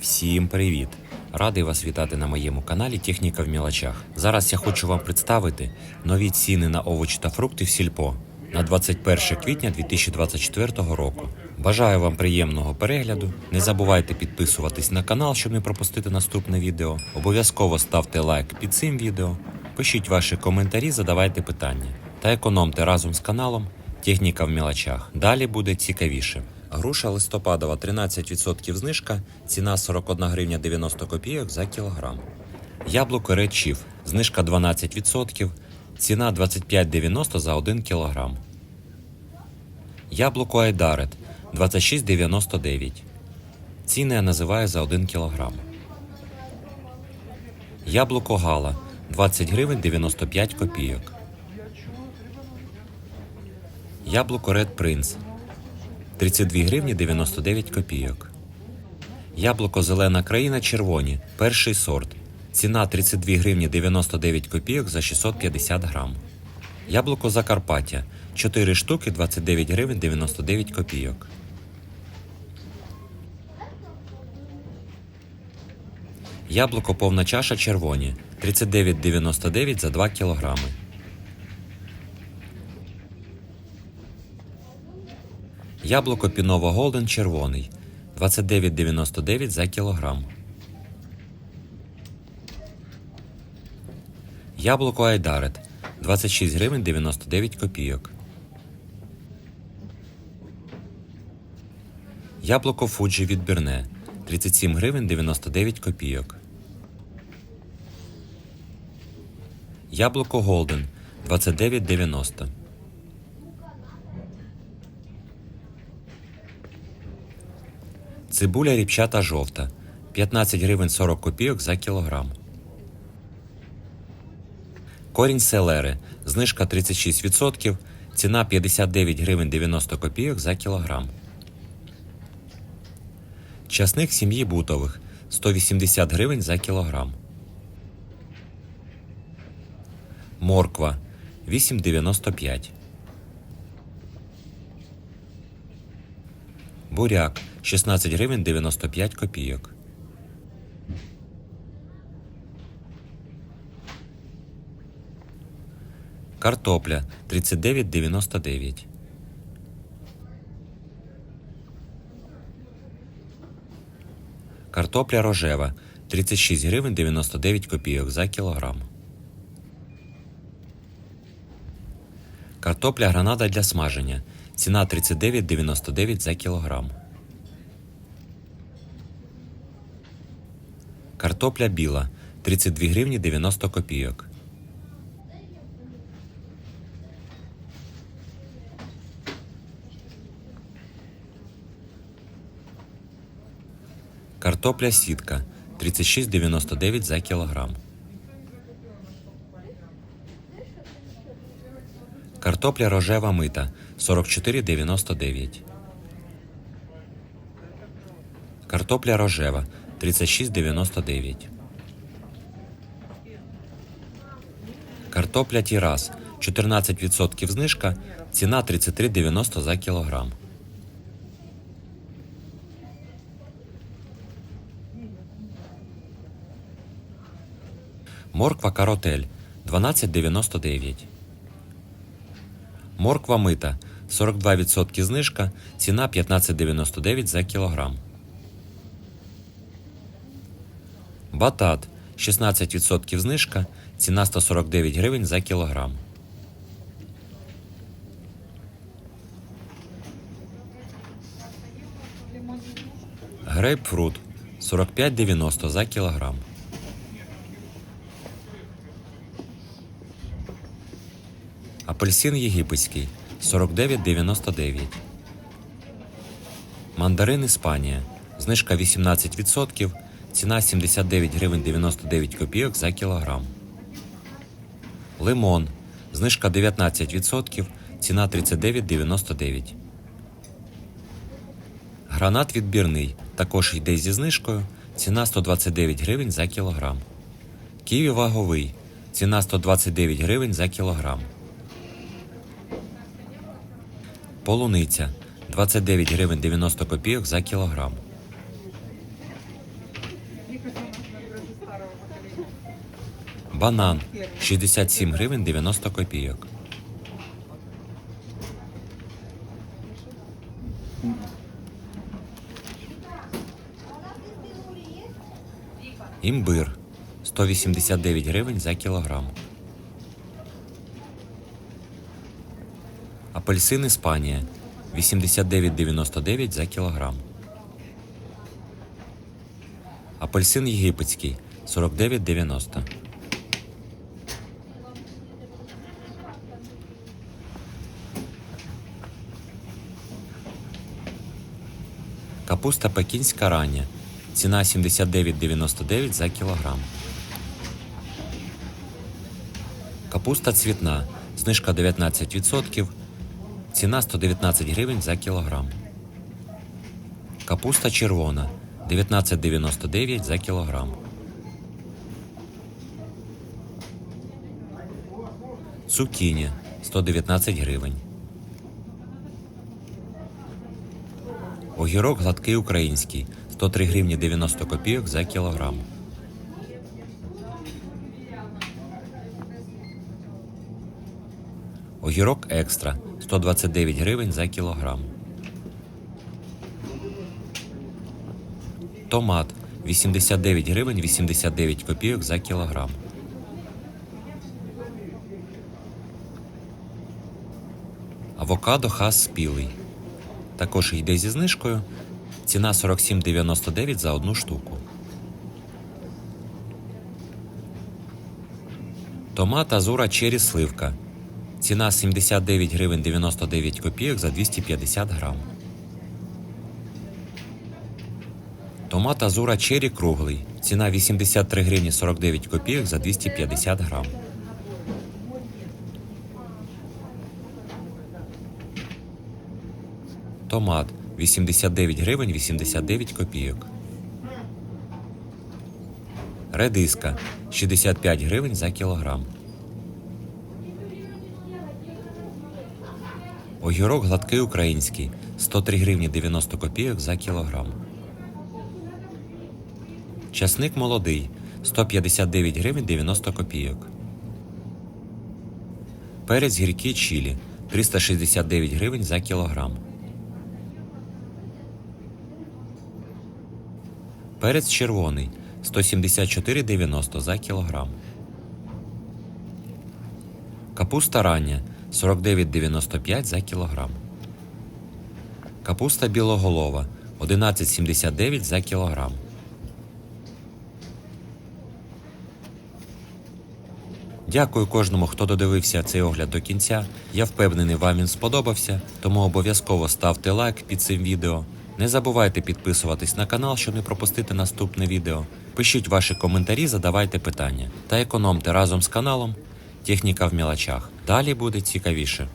Всім привіт! Радий вас вітати на моєму каналі Техніка в мілочах. Зараз я хочу вам представити нові ціни на овочі та фрукти в сільпо на 21 квітня 2024 року. Бажаю вам приємного перегляду. Не забувайте підписуватись на канал, щоб не пропустити наступне відео. Обов'язково ставте лайк під цим відео, пишіть ваші коментарі, задавайте питання та економте разом з каналом Техніка в мілочах. Далі буде цікавіше. Груша листопадова 13% знижка, ціна 41 гривня 90 копійок за кілограм. Яблуко Chief, знижка 12%, ціна 25,90 за 1 кілограм. Яблуко Айдарет 26,99. Ціни я називаю за 1 кілограм. Яблуко Гала 20 гривень 95 копійок. Яблуко Red Prince 32 гривні 99 копійок. Яблуко Зелена країна червоні. Перший сорт. Ціна 32 гривні 99 копійок за 650 грам. Яблуко Закарпаття 4 штуки 29 гривень 99 копійок. Яблуко повна чаша червоні 39,99 за 2 кілограми. Яблуко Пінова Голден червоний 29,99 за кілограм. Яблуко Айдарет 26 гривень 99 копійок. Яблуко Фуджі відбірне 37 гривень 99 копійок. Яблуко Голден 29,90. Цибуля ріпчата жовта 15 гривень 40 копійок за кілограм. Корінь селери. Знижка 36%. Ціна 59 гривень 90 копійок за кілограм. Часник сім'ї бутових 180 гривень за кілограм. Морква 8,95. Буряк 16 гривень 95 копійок. Картопля 39,99. Картопля рожева 36 гривень 99 копійок за кілограм. Картопля гранада для смаження. Ціна 39,99 за кілограм. Картопля біла 32 гривні 90 копійок. Картопля сітка 36,99 за кілограм. Картопля рожева мита 44,99. Картопля рожева 36,99. Картопля тірас 14% знижка. Ціна 33,90 за кілограм. Морква каротель 12,99. Морква мита 42% знижка. Ціна 15,99 за кілограм. Батат 16% знижка. Ціна 149 гривень за кілограм. Грейпфрут 45,90 за кілограм. Апельсин єгипетський 49,99. Мандарин Іспанія. Знижка 18%. Ціна 79 гривень 99 копійок за кілограм. Лимон. Знижка 19%. Ціна 39,99. Гранат відбірний. Також йде зі знижкою. Ціна 129 гривень за кілограм. Ківі ваговий. Ціна 129 гривень за кілограм. Полуниця 29 гривень 90 копійок за кілограм. Банан 67 гривень 90 копійок. Імбир 189 гривень за кілограм. Апельсин Іспанія 89,99 за кілограм. Апельсин єгипетський 49,90. Капуста пекінська рання. Ціна 79,99 за кілограм. Капуста цвітна. Знижка 19%. Ціна 119 гривень за кілограм. Капуста червона 19,99 за кілограм. Цукіні 119 гривень. Огірок гладкий український 103 гривні 90 копійок за кілограм. Огірок екстра 129 гривень за кілограм. Томат 89 гривень 89 копійок за кілограм. Авокадо хас спілий. Також йде зі знижкою. Ціна 47,99 за одну штуку. Томат Азура Чері Сливка. Ціна 79 гривень 99 копійок за 250 грам. Томат Азура Чері круглий. Ціна 83 гривні 49 копійок за 250 грам. Томат 89 гривень 89 копійок. Редиска 65 гривень за кілограм. Огірок гладкий український 103 гривні 90 копійок за кілограм. Часник молодий 159 гривень 90 копійок. Перець гіркий чилі 369 гривень за кілограм. Перець червоний 174,90 за кілограм. Капуста рання 49,95 за кілограм. Капуста білоголова 11,79 за кілограм. Дякую кожному, хто додивився цей огляд до кінця. Я впевнений, вам він сподобався, тому обов'язково ставте лайк під цим відео. Не забувайте підписуватись на канал, щоб не пропустити наступне відео. Пишіть ваші коментарі, задавайте питання та економте разом з каналом Техніка в мілочах. Далі буде цікавіше.